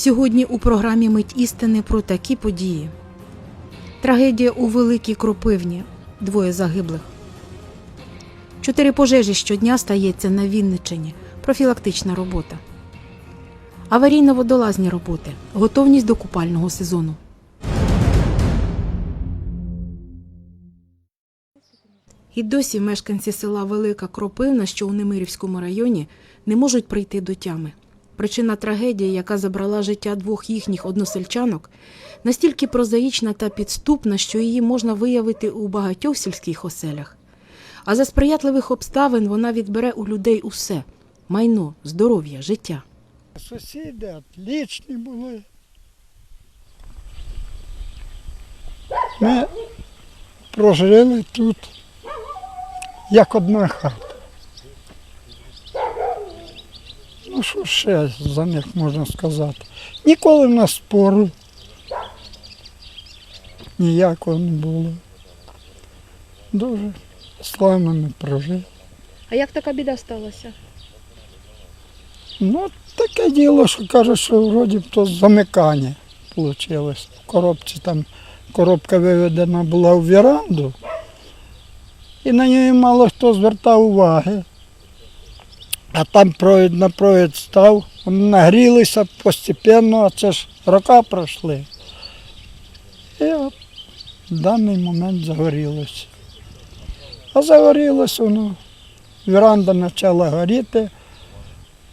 Сьогодні у програмі Мить істини про такі події. Трагедія у Великій Кропивні. Двоє загиблих. Чотири пожежі щодня стається на Вінниччині. Профілактична робота. Аварійно-водолазні роботи. Готовність до купального сезону. І досі мешканці села Велика Кропивна, що у Немирівському районі, не можуть прийти до тями. Причина трагедії, яка забрала життя двох їхніх односельчанок, настільки прозаїчна та підступна, що її можна виявити у багатьох сільських оселях. А за сприятливих обставин вона відбере у людей усе майно, здоров'я, життя. Сусіди отлічні були. Ми прожили тут як одна хата. Ну що ще за них можна сказати? Ніколи в нас спору ніякого не було. Дуже славно ми прожили. А як така біда сталася? Ну, таке діло, що каже, що вроді б то замикання вийшло. В коробці там коробка виведена була в віранду, і на неї мало хто звертав уваги. А там провід на провід став, вони нагрілися постепенно, а це ж роки пройшли. І в даний момент загорілося. А загорілося воно, віранда почала горіти.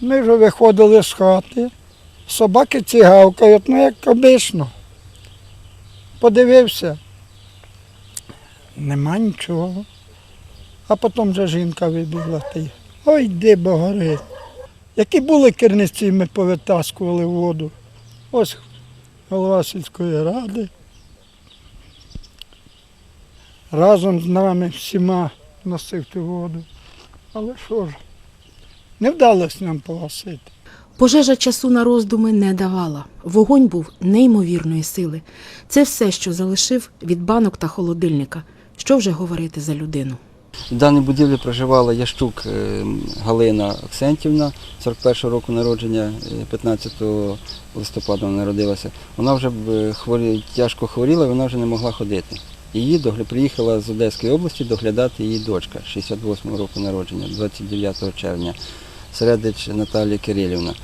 Ми вже виходили з хати, собаки ці гавкають, ну як обично. Подивився, нема нічого. А потім вже жінка вибігла ой, йди, бо горить. Які були керниці, ми повитаскували воду. Ось голова сільської ради. Разом з нами всіма носив ту воду. Але що ж, не вдалося нам погасити. Пожежа часу на роздуми не давала. Вогонь був неймовірної сили. Це все, що залишив від банок та холодильника. Що вже говорити за людину? В даній будівлі проживала Ящук е, Галина Оксентівна, 41 року народження, е, 15 листопада вона народилася. Вона вже хворі, тяжко хворіла, вона вже не могла ходити. Її приїхала з Одеської області доглядати її дочка 68 року народження, 29 червня, Середич Наталія Кирилівна.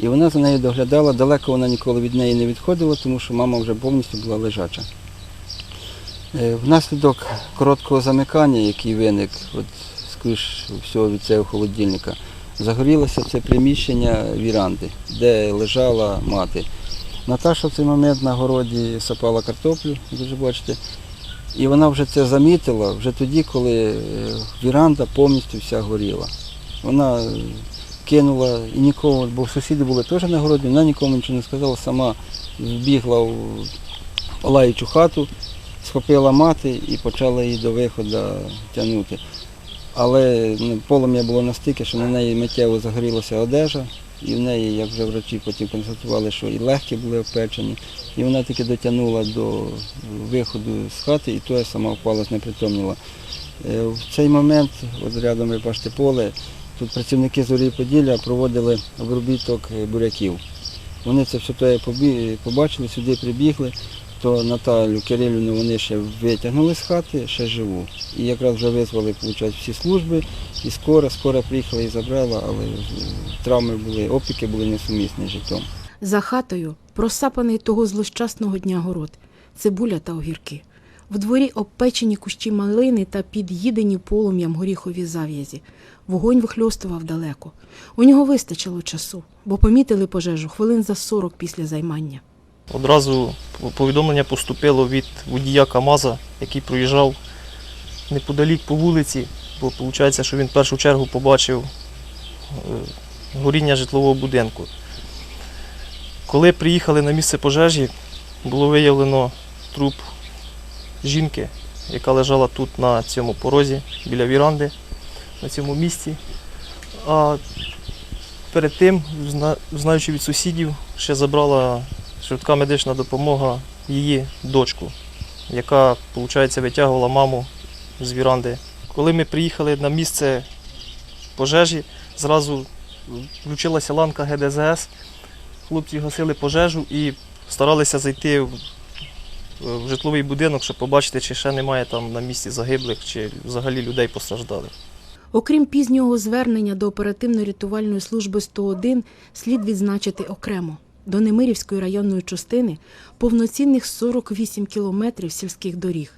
І вона за нею доглядала, далеко вона ніколи від неї не відходила, тому що мама вже повністю була лежача. Е, Внаслідок короткого замикання, який виник, от, скоріш всього від цього холодильника, загорілося це приміщення віранди, де лежала мати. Наташа в цей момент на городі сапала картоплю, ви вже бачите, і вона вже це замітила вже тоді, коли е, віранда повністю вся горіла. Вона кинула і нікого, бо сусіди були теж на городі, вона нікому нічого не сказала, сама вбігла в палаючу хату, схопила мати і почала її до виходу тягнути. Але ну, полум'я було настільки, що на неї миттєво загорілася одежа, і в неї, як вже врачі потім констатували, що і легкі були опечені, і вона тільки дотягнула до виходу з хати, і то сама впала, знепритомніла. Е, В цей момент, от рядом ви бачите поле, тут працівники зорі Поділля проводили обробіток буряків. Вони це все побачили, сюди прибігли, то Наталю Кирилівну вони ще витягнули з хати, ще живу. І якраз вже визвали виходить, всі служби, і скоро, скоро приїхала і забрала, але е, травми були, опіки були несумісні з життям. За хатою просапаний того злощасного дня город, цибуля та огірки. В дворі обпечені кущі малини та під'їдені полум'ям горіхові зав'язі. Вогонь вихльостував далеко. У нього вистачило часу, бо помітили пожежу хвилин за 40 після займання. Одразу повідомлення поступило від водія КАМАЗа, який проїжджав неподалік по вулиці, бо виходить, що він в першу чергу побачив е, горіння житлового будинку. Коли приїхали на місце пожежі, було виявлено труп жінки, яка лежала тут на цьому порозі біля віранди, на цьому місці. А перед тим, знаючи від сусідів, ще забрала швидка медична допомога її дочку, яка, виходить, витягувала маму з віранди. Коли ми приїхали на місце пожежі, зразу включилася ланка ГДЗС, хлопці гасили пожежу і старалися зайти в, житловий будинок, щоб побачити, чи ще немає там на місці загиблих, чи взагалі людей постраждалих. Окрім пізнього звернення до оперативно-рятувальної служби 101, слід відзначити окремо. До Немирівської районної частини повноцінних 48 кілометрів сільських доріг.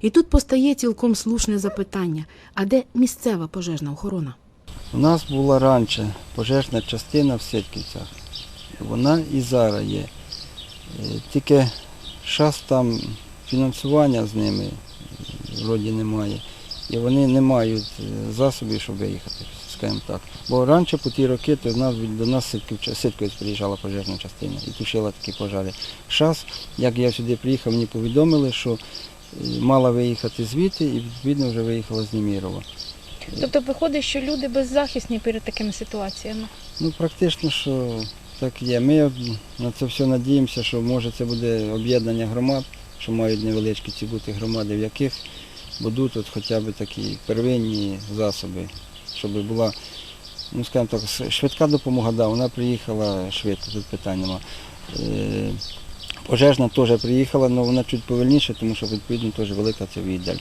І тут постає цілком слушне запитання: а де місцева пожежна охорона? У нас була раніше пожежна частина в Ситківцях. Вона і зараз є. Е, Тільки зараз там фінансування з ними вроді немає. І вони не мають е, засобів, щоб виїхати, скажімо так. Бо раніше по ті роки то нас, до нас Ситківча- Ситковець приїжджала пожежна частина і тушила такі пожежі. Зараз, як я сюди приїхав, мені повідомили, що е, мала виїхати звідти і відповідно вже виїхала з Німірова. Тобто виходить, що люди беззахисні перед такими ситуаціями. Ну, практично, що так є. Ми на це все надіємося, що може це буде об'єднання громад, що мають невеличкі ці бути громади, в яких будуть от хоча б такі первинні засоби, щоб була, ну скажімо так, швидка допомога, да, вона приїхала швидко, тут питань нема. Е, Пожежна теж приїхала, але вона чуть повільніше, тому що відповідно теж велика це віддаль.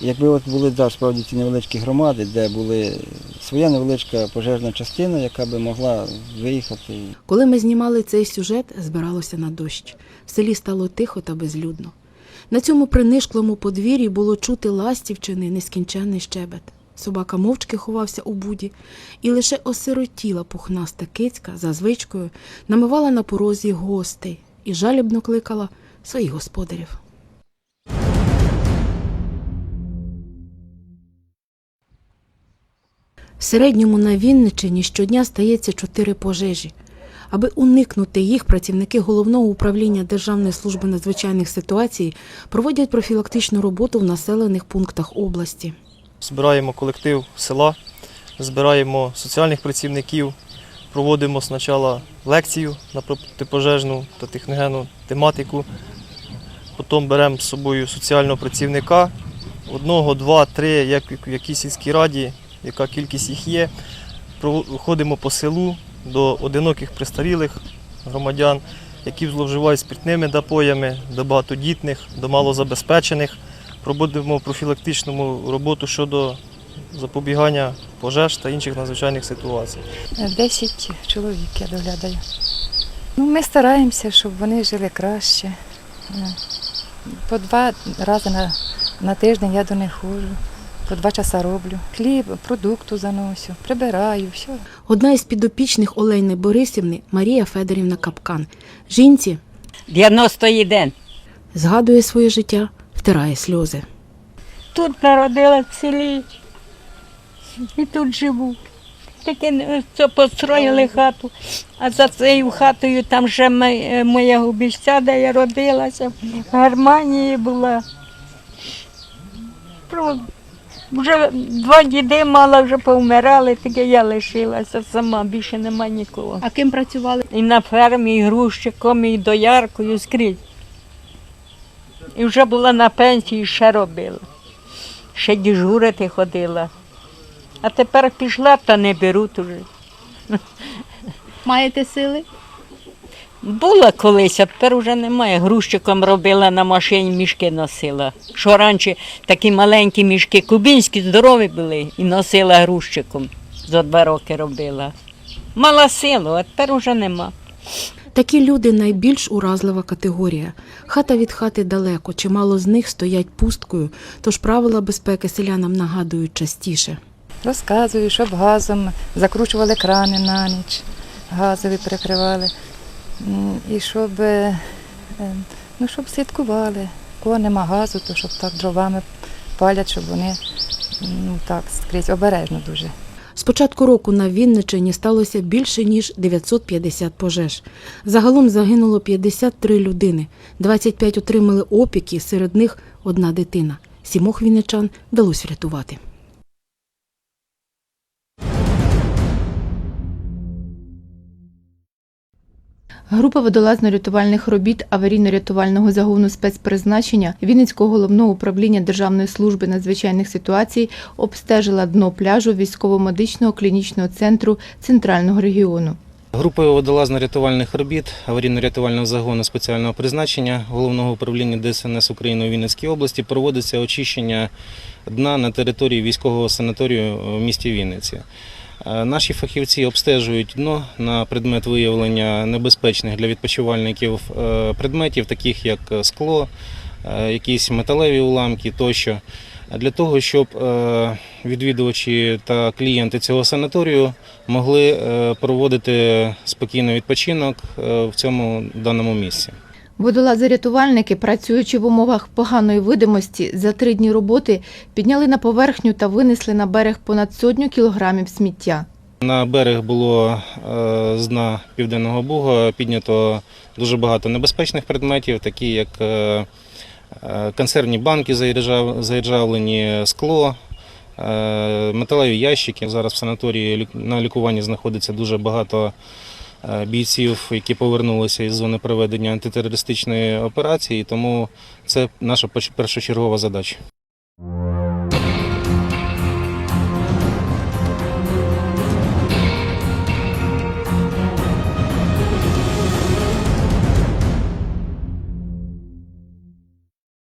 Якби от були да, справді ці невеличкі громади, де були своя невеличка пожежна частина, яка би могла виїхати. Коли ми знімали цей сюжет, збиралося на дощ. В селі стало тихо та безлюдно. На цьому принишклому подвір'ї було чути ластівчини нескінченний щебет. Собака мовчки ховався у буді, і лише осиротіла пухнаста кицька за звичкою намивала на порозі гостей і жалібно кликала своїх господарів. В середньому на Вінниччині щодня стається чотири пожежі. Аби уникнути їх, працівники головного управління Державної служби надзвичайних ситуацій проводять профілактичну роботу в населених пунктах області. Збираємо колектив села, збираємо соціальних працівників, проводимо спочатку лекцію на протипожежну та техногенну тематику. Потім беремо з собою соціального працівника, одного, два, три, як в якій сільській раді, яка кількість їх є. Ходимо по селу до одиноких престарілих громадян, які зловживають спиртними напоями, до багатодітних, до малозабезпечених. Проводимо профілактичну роботу щодо запобігання пожеж та інших надзвичайних ситуацій. 10 чоловік я доглядаю. Ну, ми стараємося, щоб вони жили краще. По два рази на, на тиждень я до них ходжу, по два часа роблю. Хліб, продукту заносю, прибираю, все. Одна із підопічних Олени Борисівни Марія Федорівна Капкан. Жінці 90-й день. згадує своє життя, втирає сльози. Тут народила в селі і тут живу. Таке це построїли хату, а за цією хатою там ще е, моя губільця, де я родилася, в Германії була. Вже два діди мала, вже повмирали, тільки я лишилася сама, більше нема нікого. А ким працювали? І на фермі, і грузчиком, і дояркою скрізь. І вже була на пенсії, ще робила. Ще дежурити ходила. А тепер пішла, та не беруть уже. Маєте сили? Була колись, а тепер вже немає. Грузчиком робила на машині, мішки носила. Що раніше такі маленькі мішки, кубінські, здорові були, і носила грузчиком. За два роки робила. Мала силу, а тепер уже нема. Такі люди найбільш уразлива категорія. Хата від хати далеко, чимало з них стоять пусткою, тож правила безпеки селянам нагадують частіше. Розказую, щоб газом закручували крани на ніч, газові прикривали. І щоб, е, е, ну, щоб слідкували. Кого нема газу, то щоб так дровами палять, щоб вони ну, так скрізь обережно дуже. З початку року на Вінниччині сталося більше ніж 950 пожеж. Загалом загинуло 53 людини, 25 отримали опіки, серед них одна дитина. Сімох вінничан вдалося врятувати. Група водолазно-рятувальних робіт аварійно-рятувального загону спецпризначення Вінницького головного управління Державної служби надзвичайних ситуацій обстежила дно пляжу військово-медичного клінічного центру центрального регіону. Групою водолазно-рятувальних робіт аварійно-рятувального загону спеціального призначення Головного управління ДСНС України у Вінницькій області проводиться очищення дна на території військового санаторію в місті Вінниці. Е, Наші фахівці обстежують дно на предмет виявлення небезпечних для відпочивальників е, предметів, таких як скло, е, якісь металеві уламки тощо, для того, щоб відвідувачі та клієнти цього санаторію могли проводити спокійно відпочинок в цьому даному місці. Водолази-рятувальники, працюючи в умовах поганої видимості, за три дні роботи підняли на поверхню та винесли на берег понад сотню кілограмів сміття. На берег було е, з дна Південного Буга піднято дуже багато небезпечних предметів, такі як е, е, консервні банки заіржав- заіржавлені, скло, металеві ящики. Зараз в санаторії на лікуванні знаходиться дуже багато бійців, які повернулися із зони проведення антитерористичної операції, тому це наша перш- першочергова задача.